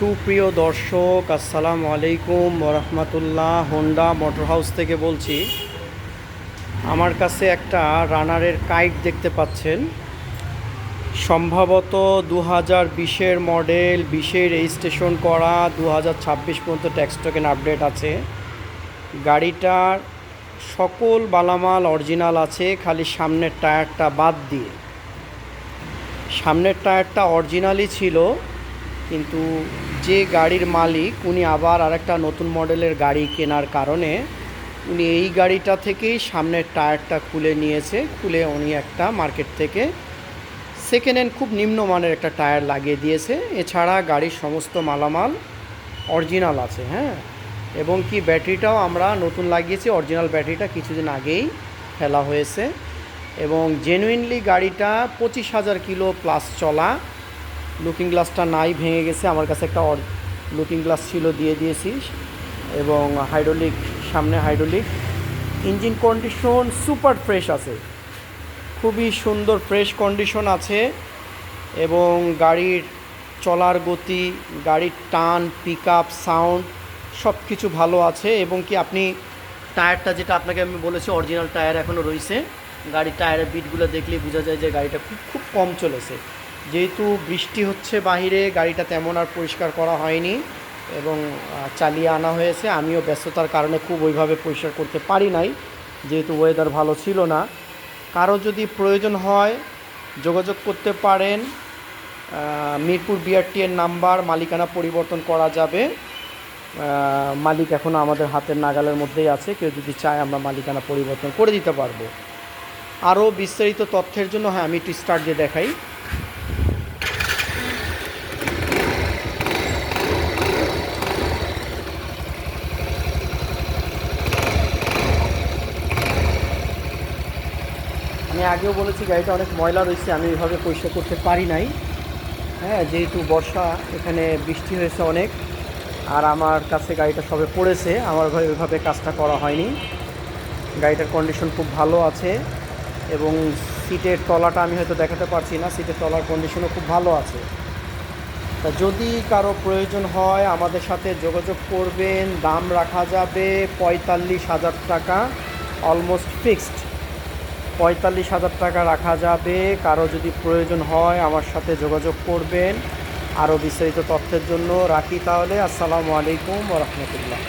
সুপ্রিয় দর্শক, আসসালামু আলাইকুম রহমতুল্লাহ হোন্ডা মোটর হাউস থেকে বলছি, আমার কাছে একটা রানারের কাইট দেখতে পাচ্ছেন। সম্ভবত দু হাজার বিশের মডেল, বিশের রেজিস্ট্রেশন করা দু হাজার ছাব্বিশ পর্যন্ত ট্যাক্স টোকেন আপডেট আছে। গাড়িটার সকল বালামাল অরিজিনাল আছে, খালি সামনের টায়ারটা বাদ দিয়ে। সামনের টায়ারটা অরিজিনালই ছিল কিন্তু যে গাড়ির মালিক, উনি আবার আরেকটা নতুন মডেলের গাড়ি কেনার কারণে, উনি এই গাড়িটা থেকেই সামনের টায়ারটা খুলে নিয়েছে, খুলে উনি একটা মার্কেট থেকে সেকেন্ড হ্যান্ড খুব নিম্নমানের একটা টায়ার লাগিয়ে দিয়েছে। এছাড়া গাড়ির সমস্ত মালামাল অরিজিনাল আছে হ্যাঁ? এবং কি ব্যাটারিটাও আমরা নতুন লাগিয়েছি অরিজিনাল ব্যাটারিটা কিছুদিন আগেই ফেলা হয়েছে। এবং জেনুইনলি গাড়িটা পঁচিশ হাজার কিলো প্লাস চলা লুকিং গ্লাসটা নাই, ভেঙে গেছে। আমার কাছে একটা লুকিং গ্লাস ছিল, দিয়ে দিয়েছি। এবং হাইড্রোলিক সামনে hydraulic engine condition super fresh আছে। খুবই সুন্দর ফ্রেশ কন্ডিশন আছে। এবং গাড়ির চলার গতি, গাড়ির টান পিক আপ সাউন্ড সব কিছু ভালো আছে। এবং কি আপনি টায়ারটা যেটা আপনাকে আমি বলেছি অরিজিনাল টায়ার এখনও রয়েছে। গাড়ির টায়ারের বিটগুলো দেখলেই বোঝা যায় যে গাড়িটা খুব খুব কম চলেছে। যেহেতু বৃষ্টি হচ্ছে বাহিরে, গাড়িটা তেমন আর পরিষ্কার করা হয়নি এবং চালিয়ে আনা হয়েছে। আমিও ব্যস্ততার কারণে খুব ওইভাবে পরিষ্কার করতে পারি নাই, যেহেতু ওয়েদার ভালো ছিল না। কারও যদি প্রয়োজন হয়, যোগাযোগ করতে পারেন। মিরপুর বিআরটি এর নাম্বার, মালিকানা পরিবর্তন করা যাবে। মালিক এখন আমাদের হাতের নাগালের মধ্যেই আছে। কেউ যদি চায়, আমরা মালিকানা পরিবর্তন করে দিতে পারব। আরও বিস্তারিত তথ্যের জন্য হ্যাঁ আমি একটু স্টার্ট দিয়ে দেখাই। আমি আগেও বলেছি গাড়িটা অনেক ময়লা রয়েছে, আমি ওইভাবে পরিষ্কার করতে পারি নাই। হ্যাঁ যেহেতু বর্ষা, এখানে বৃষ্টি হয়েছে অনেক, আর আমার কাছে গাড়িটা সবে পড়েছে, আমার ভাবে ওইভাবে কাজটা করা হয়নি। গাড়িটার কন্ডিশন খুব ভালো আছে, এবং সিটের তলাটা আমি হয়তো দেখাতে পারছি না সিটের তলার কন্ডিশনও খুব ভালো আছে। তা যদি কারও প্রয়োজন হয়, আমাদের সাথে যোগাযোগ করবেন, দাম রাখা যাবে পঁয়তাল্লিশ হাজার টাকা অলমোস্ট ফিক্সড পঁয়তাল্লিশ হাজার টাকা রাখা যাবে। কারও যদি প্রয়োজন হয় আমার সাথে যোগাযোগ করবেন। আরও বিস্তারিত তথ্যের জন্য রাখি তাহলে। আসসালামু আলাইকুম রহমতুল্লাহ।